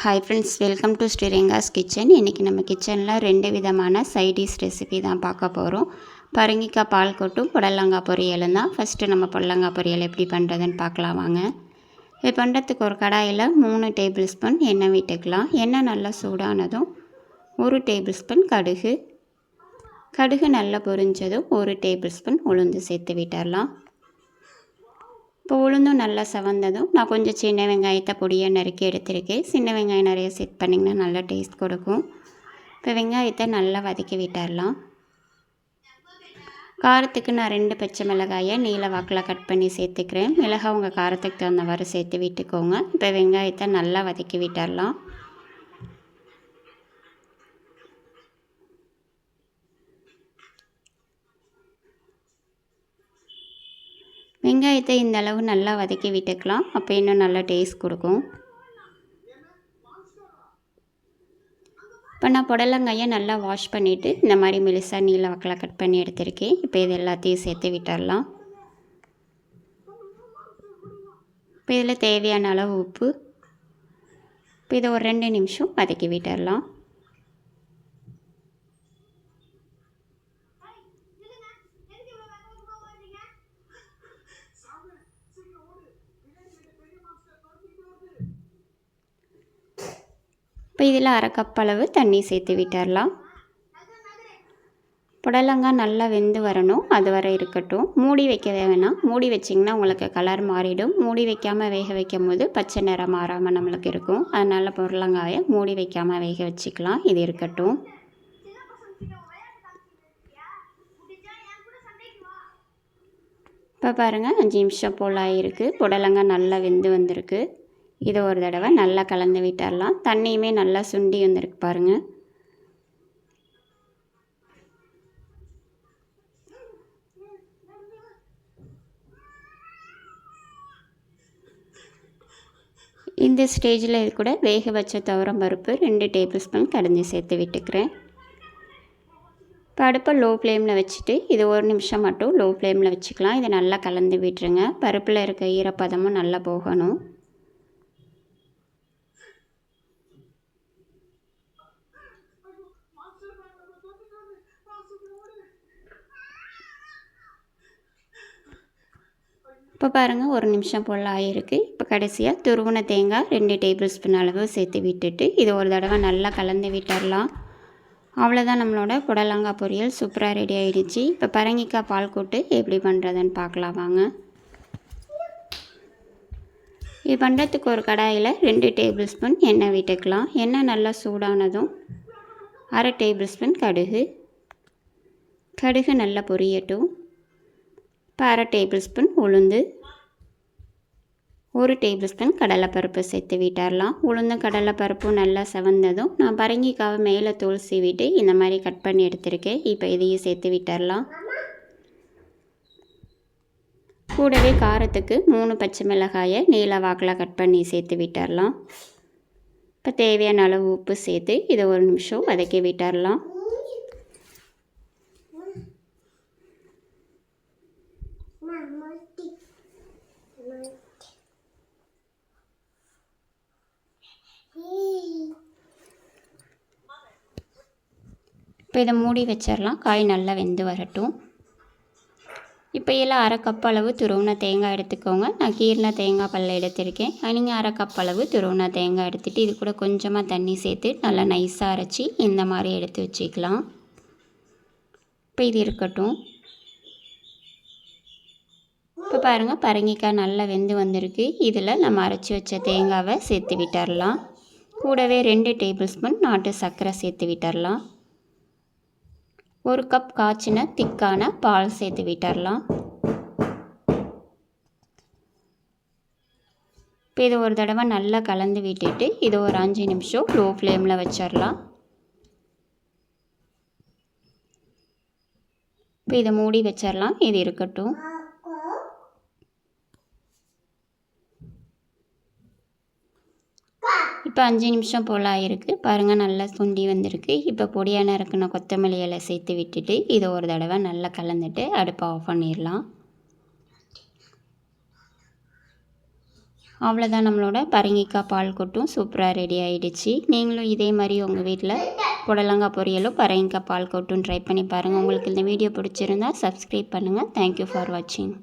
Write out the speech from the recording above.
Hi friends welcome to Sriranga's kitchen இன்றைக்கி நம்ம கிச்சனில் ரெண்டு விதமான சைடிஷ் ரெசிபி தான் பார்க்க போகிறோம் பரங்கிக்காய் பால் கொட்டும் புடலங்காய் பொரியலும் தான். ஃபஸ்ட்டு நம்ம புடலங்காய் பொரியல் எப்படி பண்ணுறதுன்னு பார்க்கலாம் வாங்க. இது பண்ணுறதுக்கு ஒரு கடாயில் மூணு டேபிள் ஸ்பூன் எண்ணெய் விட்டுக்கலாம். எண்ணெய் நல்லா சூடானதும் ஒரு டேபிள் ஸ்பூன் கடுகு. கடுகு நல்லா பொரிஞ்சதும் ஒரு டேபிள் ஸ்பூன் உளுந்து சேர்த்து விட்டுடலாம் இப்போ உளுந்தும் நல்லா செவந்ததும் நான் கொஞ்சம் சின்ன வெங்காயத்தை பொடியாக நறுக்கி எடுத்திருக்கேன். சின்ன வெங்காயம் நிறைய செட் பண்ணிங்கன்னா நல்லா டேஸ்ட் கொடுக்கும். இப்போ வெங்காயத்தை நல்லா வதக்கி விட்டுடலாம் காரத்துக்கு நான் ரெண்டு பச்சை மிளகாயை நீல வாக்கில் கட் பண்ணி சேர்த்துக்கிறேன். மிளகாய் உங்கள் காரத்துக்கு தகுந்தவாறு சேர்த்து விட்டுக்கோங்க. இப்போ வெங்காயத்தை நல்லா வதக்கி விட்டுடலாம் வெங்காயத்தை இந்த அளவு நல்லா வதக்கி விட்டுக்கலாம். அப்போ இன்னும் நல்லா டேஸ்ட் கொடுக்கும். இப்போ நான் புடலங்காயை நல்லா வாஷ் பண்ணிவிட்டு இந்த மாதிரி மெலிசாக நீல வாக்கில் கட் பண்ணி எடுத்திருக்கேன். இப்போ இது எல்லாத்தையும் சேர்த்து விட்டுடலாம் இப்போ இதில் தேவையான அளவு உப்பு. இப்போ இதை ஒரு ரெண்டு நிமிஷம் வதக்கி விட்டுடலாம் இப்போ இதில் அரை கப் அளவு தண்ணி சேர்த்து விட்டுடலாம் புடலங்காய் நல்லா வெந்து வரணும். அது வரை இருக்கட்டும். மூடி வைக்க வேணாம். மூடி வச்சிங்கன்னா உங்களுக்கு கலர் மாறிடும். மூடி வைக்காமல் வேக வைக்கும் போது பச்சை நிறம் மாறாமல் நம்மளுக்கு இருக்கும். அதனால் புடலங்காயை மூடி வைக்காமல் வேக வச்சுக்கலாம். இது இருக்கட்டும். இப்போ பாருங்கள் அஞ்சு நிமிஷம் போல் ஆகிருக்கு புடலங்காய் நல்லா வெந்து வந்திருக்கு. இதை ஒரு தடவை நல்லா கலந்து விட்டுடலாம் தண்ணியுமே நல்லா சுண்டி வந்திருக்கு பாருங்கள் இந்த ஸ்டேஜில் இது கூட வேக வச்ச துவரம் பருப்பு ரெண்டு டேபிள் ஸ்பூன் கடைஞ்சி சேர்த்து விட்டுக்கிறேன். இப்போ அடுப்பை லோ ஃப்ளேமில் வச்சுட்டு இது ஒரு நிமிஷம் மட்டும் லோ ஃப்ளேமில் வச்சுக்கலாம். இதை நல்லா கலந்து விட்டுருங்க. பருப்பில் இருக்க ஈரப்பதமும் நல்லா போகணும். இப்போ பாருங்கள் ஒரு நிமிஷம் போல் ஆகிருக்கு இப்போ கடைசியாக துருவன தேங்காய் ரெண்டு டேபிள் ஸ்பூன் அளவு சேர்த்து விட்டுட்டு இது ஒரு தடவை நல்லா கலந்து விட்டுடலாம் அவ்வளோதான் நம்மளோட புடலங்காய் பொரியல் சூப்பராக ரெடி ஆகிடுச்சு இப்போ பரங்கிக்காய் பால் கூட்டு எப்படி பண்ணுறதுன்னு பார்க்கலாம் வாங்க. இது பண்ணுறதுக்கு ஒரு கடாயில் ரெண்டு டேபிள் ஸ்பூன் எண்ணெய் விட்டுக்கலாம். எண்ணெய் நல்லா சூடானதும் அரை டேபிள் ஸ்பூன் கடுகு. கடுகு நல்லா பொரியட்டும். இப்போ அரை டேபிள் ஸ்பூன் உளுந்து ஒரு டேபிள் ஸ்பூன் கடலைப்பருப்பு சேர்த்து விட்டுடலாம் உளுந்தும் கடலைப்பருப்பும் நல்லா செவந்ததும் நான் பரங்கிக்காவை மேலே தோல் சீவிட்டு இந்த மாதிரி கட் பண்ணி எடுத்திருக்கேன். இப்போ இதையும் சேர்த்து விட்டுடலாம் கூடவே காரத்துக்கு மூணு பச்சை மிளகாயை நீல வாக்கில் கட் பண்ணி சேர்த்து விட்டுடலாம் இப்போ தேவையான அளவு உப்பு சேர்த்து இதை ஒரு நிமிஷம் வதக்கி விட்டுடலாம் இப்போ இதை மூடி வச்சிடலாம். காய் நல்லா வெந்து வரட்டும். இப்போ இதில் அரை கப் அளவு துருவின தேங்காய் எடுத்துக்கோங்க. நான் கீரின தேங்காய் பல்ல எடுத்திருக்கேன். நீங்கள் அரை கப் அளவு துருவின தேங்காய் எடுத்துகிட்டு இது கூட கொஞ்சமாக தண்ணி சேர்த்து நல்லா நைஸாக அரைச்சி இந்த மாதிரி எடுத்து வச்சுக்கலாம். இப்போ இது இருக்கட்டும். இப்போ பாருங்கள் பரங்கிக்காய் நல்லா வெந்து வந்திருக்கு. இதில் நம்ம அரைச்சி வச்ச தேங்காவை சேர்த்து விட்டுடலாம் கூடவே ரெண்டு டேபிள் ஸ்பூன் நாட்டு சர்க்கரை சேர்த்து விட்டுடலாம் ஒரு கப் காய்ச்சின திக்கான பால் சேர்த்து விட்டுடலாம் இப்போ இது ஒரு தடவை நல்லா கலந்து விட்டுட்டு இது ஒரு அஞ்சு நிமிஷம் லோ ஃப்ளேமில் வச்சிடலாம். இப்போ இதை மூடி வச்சிடலாம். இது இருக்கட்டும். இப்போ அஞ்சு நிமிஷம் போல் ஆகிருக்கு பாருங்கள் நல்லா சுண்டி வந்திருக்கு. இப்போ பொடியான இருக்குன கொத்தமல்லி இலை சேர்த்து விட்டுட்டு இதை ஒரு தடவை நல்லா கலந்துட்டு அடுப்பை ஆஃப் பண்ணிடலாம். அவ்வளோதான் நம்மளோட பரங்கிக்காய் பால் கொட்டும். சூப்பராக ரெடி ஆகிடுச்சு நீங்களும் இதே மாதிரி உங்கள் வீட்டில் புடலங்காய் பொரியலும் பரங்கிக்காய் பால் கொட்டும் ட்ரை பண்ணி பாருங்கள் உங்களுக்கு இந்த வீடியோ பிடிச்சிருந்தா சப்ஸ்கிரைப் பண்ணுங்கள் தேங்க்யூ ஃபார் வாட்சிங்